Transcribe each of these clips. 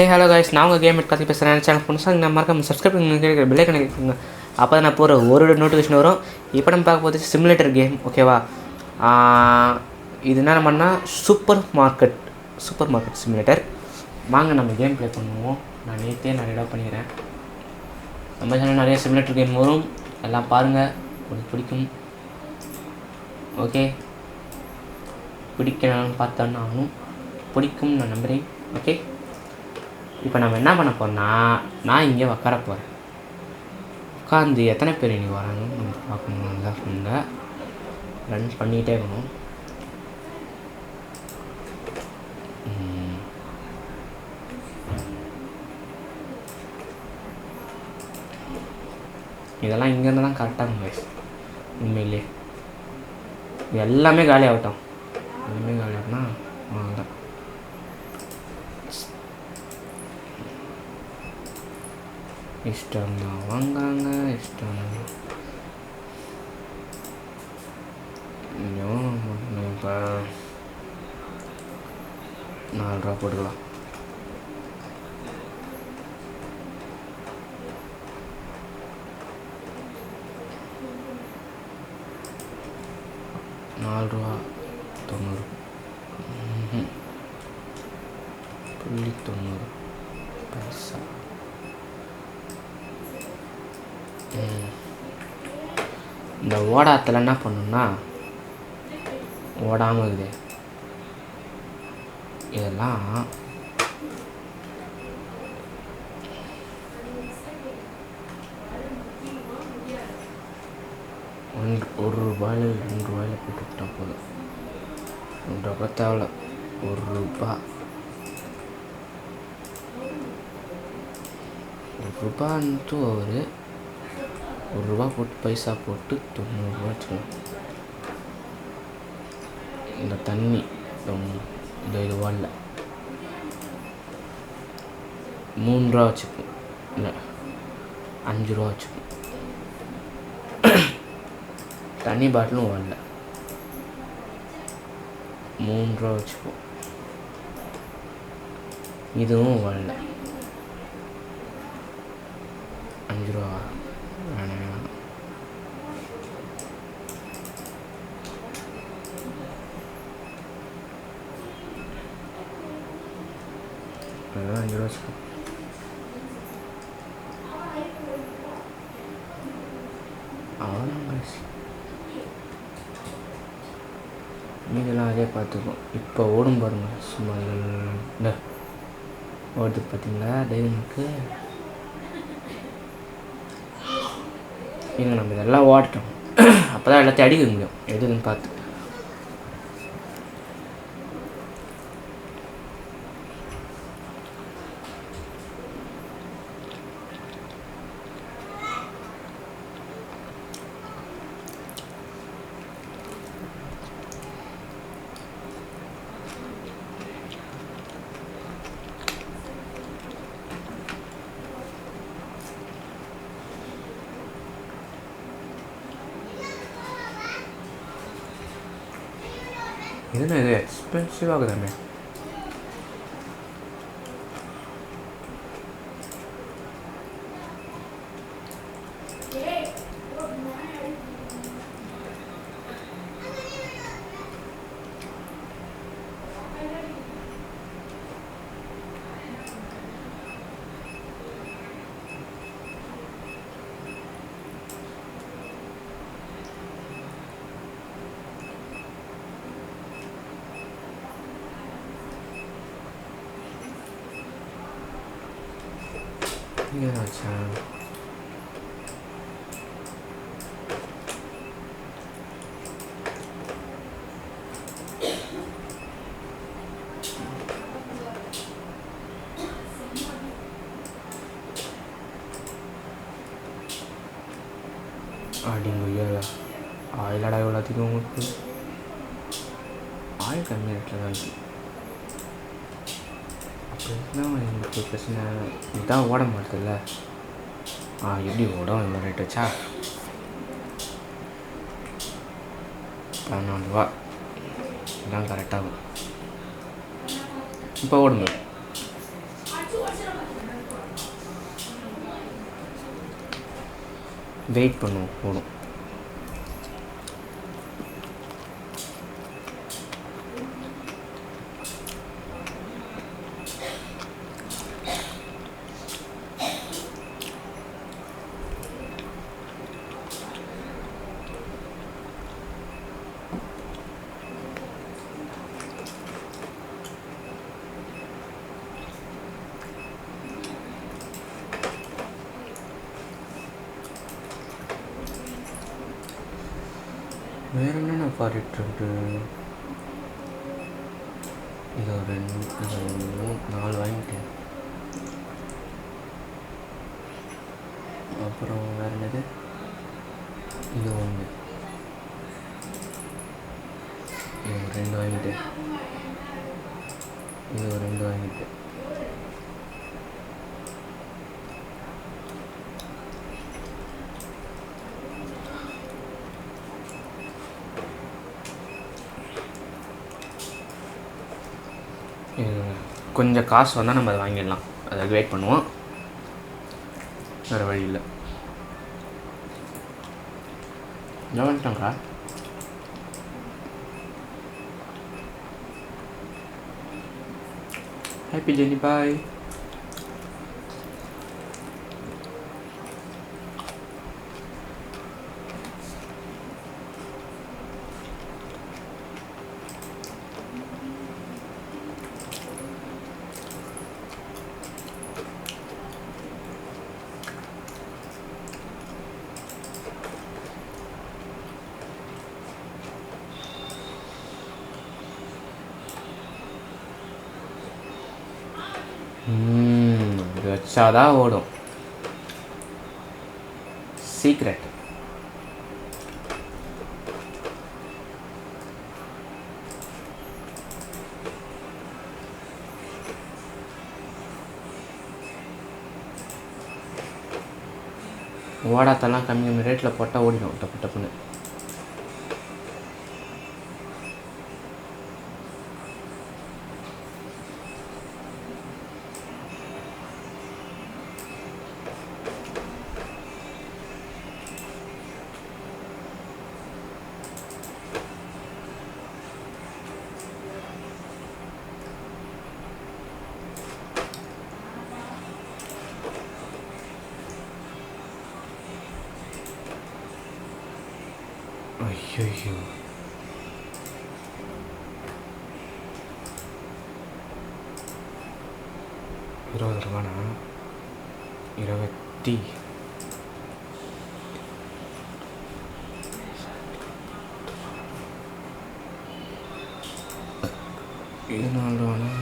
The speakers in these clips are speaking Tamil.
ஹே ஹலோ கைஸ் நான் உங்கள் கேம் பற்றி பேசுகிறேன் சேனல் புதுசாக நான் மறக்காம சப்ஸ்கிரைப் பண்ணி கேட்குற பெல்லை கணக்கு அப்போ தான் நான் போகிற ஒரு நோட்டிஃபிகேஷன் வரும். இப்போ நம்ம பார்க்க போகிறது சிமுலேட்டர் கேம் ஓகேவா இது என்ன பண்ணால் super market super market simulator வாங்க நம்ம கேம் ப்ளே பண்ணுவோம். நான் நேற்றே நான் ரெடாக பண்ணிக்கிறேன். நம்ம சேனல் நிறைய சிமுலேட்டர் கேம் வரும். எல்லாம் பாருங்கள் உங்களுக்கு பிடிக்கும். ஓகே பிடிக்கணும்னு பார்த்தோன்னு ஆகணும் பிடிக்கும் நான் நம்புகிறேன் ஓகே இப்போ நம்ம என்ன பண்ண போகிறோம்னா நான் இங்கே உட்கார போகிறேன் உட்காந்து எத்தனை பேர் இனி வராங்கன்னு நம்ம பார்க்கணும்? நல்லா சொல்லுங்க ரன் பண்ணிகிட்டே இருக்கணும். இதெல்லாம் இங்கேருந்து தான் கரெக்டாக இருக்கும் உண்மையிலே இது எல்லாமே காலி ஆகட்டும். எல்லாமே காலி ஆகட்டும்னா அவ்வளோதான் இஷ்டம்னா வாங்காங்க இஷ்டம் இப்போ நாலு ரூபா போட்டுக்கலாம். நாலு ரூபா. இந்த ஓடாத்தில் என்ன பண்ணணும்னா ஓடாமல் இருக்குது. இதெல்லாம் ஒன்று ஒரு ரூபாயில் ரெண்டு ரூபாயில் போட்டுக்கிட்டா போதும். ரெண்டு ரூபா தேவையில்ல. ஒரு ரூபா. ஒரு ரூபான்ட்டு ஒரு ஒரு ரூபா போட்டு பைசா போட்டு தொண்ணூறுரூவா வச்சுக்கணும். இந்த தண்ணி இந்த இது வரல. மூணு ரூபா வச்சுப்போம் இல்லை அஞ்சு ரூபா வச்சுப்போம் தண்ணி பாட்டிலும் வரல. மூணு ரூபா வச்சுப்போம் இதுவும் வரல. அஞ்சு ரூபா அதுதான் வேணாம் அஞ்சு ரூபா வச்சுக்கோ அவ்வளோதான் guys. மீதெல்லாம் அதே பார்த்துக்கும் இப்போ ஓடும் பாருங்க சும்மா இந்த ஓடுது பார்த்தீங்களா டைவனுக்கு இல்லை நம்ம இதெல்லாம் ஓடட்டும் அப்போ தான் எல்லாத்தையும் அடிக்க முடியும். எதுன்னு பார்த்து. 얘네 네 스펜시가 그 다음에 예. எக்ஸ்பென்சிவ் ஆகுதாமே ஏதாச்சா அப்படிங்க ஐயா ஆயிலடா எல்லாத்துக்கும் உங்களுக்கு ஆயில் கம்மி ரேட்டில் என்ன எனக்கு பிரச்சனை இதான் ஓட மாட்டதில்ல ஆ எப்படி ஓடும் இந்த ரேட் வச்சா பதினாலு ரூபா இதான் கரெக்டாகும் இப்போ ஓடுங்க. வெயிட் பண்ணுவோம் ஓடும் வேறு என்னென்ன பாடிட்டுருக்கு. இது ஒரு ரெண்டு மூணு நாலு வாங்கிட்டேன் அப்புறம் வேறு என்னது? இது ஒன்று இது ஒரு ரெண்டு வாங்கிட்டேன் இது ஒரு ரெண்டு வாங்கிட்டேன் கொஞ்சம் காசு வந்தால் நம்ம அதை வாங்கிடலாம். அதை வெயிட் பண்ணுவோம். வேறு வழி இல்லை. என்ன ஹாப்பி ஜெனி பாய் சாதா ஓடும். சீக்ரெட் ஓடாத்தெல்லாம் கம்மி கம்மி ரேட்டில் போட்டால் ஓடிடும் டப்பு டப்புன்னு. ஐயோ இருபது ரூபானா? இருபத்தி. இது நாலு ரூபானா?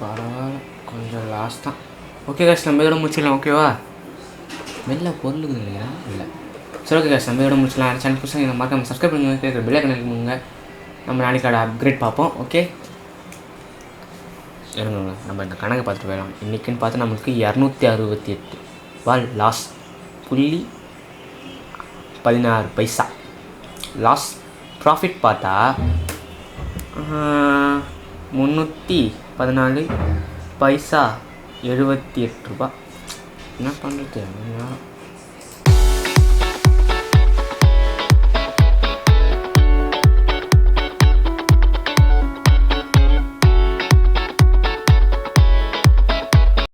பரவாயில்ல கொஞ்சம் லாஸ்ட் தான் ஓகே காஷ் நம்ம இதோட முடிச்சிடலாம் ஓகேவா வெளில பொருள் இல்லையா? இல்லை. சரி ஓகே காஷ் நம்ம இதோட முடிச்சிடலாம் சேனல் புதுசாக இந்த மறக்காம சப்ஸ்கிரைப் பண்ணுங்க கேட்குற பெல்லை கணக்கு பண்ணுங்க. நம்ம நாளைக்கான அப்கிரேட் பார்ப்போம் ஓகே இருங்க நம்ம இந்த கணக்கு பார்த்துட்டு போயிடலாம். இன்றைக்குன்னு பார்த்து நம்மளுக்கு இரநூத்தி அறுபத்தி எட்டு. வால் லாஸ் புள்ளி பதினாறு பைசா. லாஸ் ப்ராஃபிட் பார்த்தா முந்நூற்றி பதினாலு பைசா எழுபத்தி எட்டு ரூபா. என்ன பண்ணுறது